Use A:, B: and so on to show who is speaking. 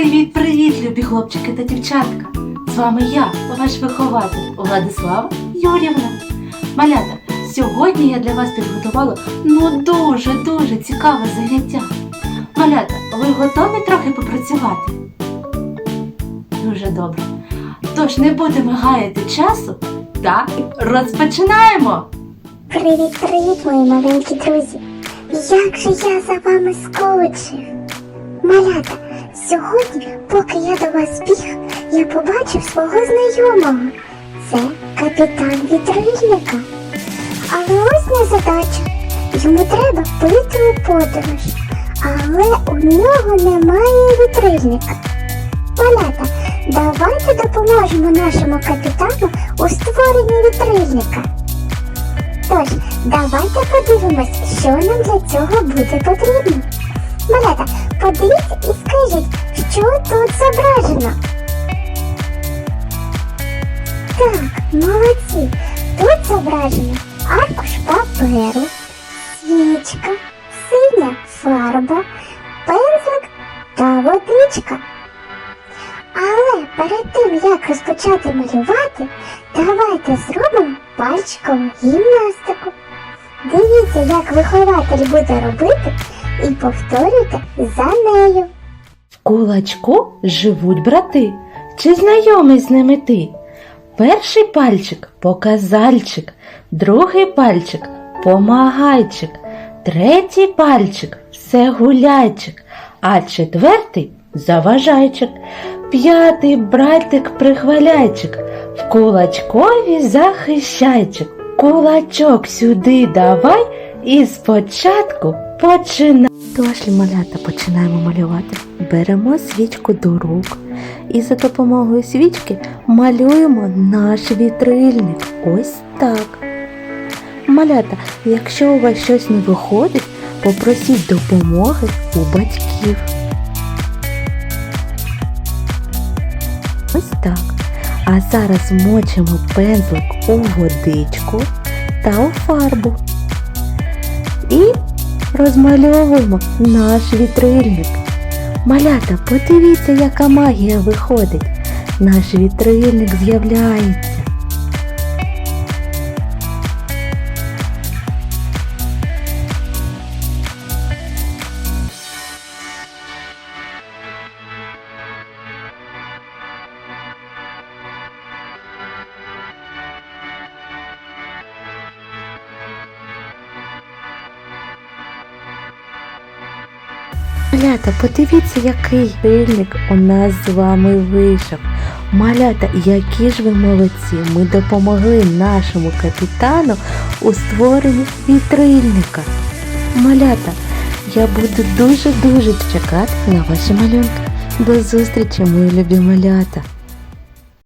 A: Привіт-привіт, любі хлопчики та дівчатка! З вами я, ваш вихователь Владислава Юрівна. Малята, сьогодні я для вас підготувала ну дуже-дуже цікаве заняття. Малята, ви готові трохи попрацювати? Дуже добре. Тож не будемо гаяти часу та розпочинаємо!
B: Привіт, привіт, мої маленькі друзі! Як же я за вами скучив! Малята, сьогодні, поки я до вас біг, я побачив свого знайомого. Це капітан вітрильника. Але ось не задача. Йому треба пити у подорож. Але у нього немає вітрильника. Малята, давайте допоможемо нашому капітану у створенні вітрильника. Тож, давайте подивимось, що нам для цього буде потрібно. Малята, подивіться і скажіть, що тут зображено. Так, молодці. Тут зображено аркуш паперу, свічка, синя фарба, пензлик та водичка. Але перед тим, як розпочати малювати, давайте зробимо пальчикову гімнастику. Дивіться, як вихователь буде робити, і повторюйте за нею.
A: Кулачку живуть брати. Чи знайомий з ними ти? Перший пальчик показальчик, другий пальчик помагайчик, третій пальчик все гуляйчик, а четвертий заважайчик, п'ятий братик прихваляйчик, в кулачкові захищайчик. Кулачок сюди давай і спочатку починай. Тож, малята, починаємо малювати. Беремо свічку до рук і за допомогою свічки малюємо наш вітрильник. Ось так. Малята, якщо у вас щось не виходить, попросіть допомоги у батьків. Ось так. А зараз мочимо пензлик у водичку та у фарбу. І розмальовуємо наш вітрильник. Малята, подивіться, яка магія виходить. Наш вітрильник з'являється. Малята, подивіться, який вільник у нас з вами вийшов. Малята, які ж ви молодці! Ми допомогли нашому капітану у створенні вітрильника. Малята, я буду дуже-дуже чекати на ваші малюнки. До зустрічі, мої любі малята!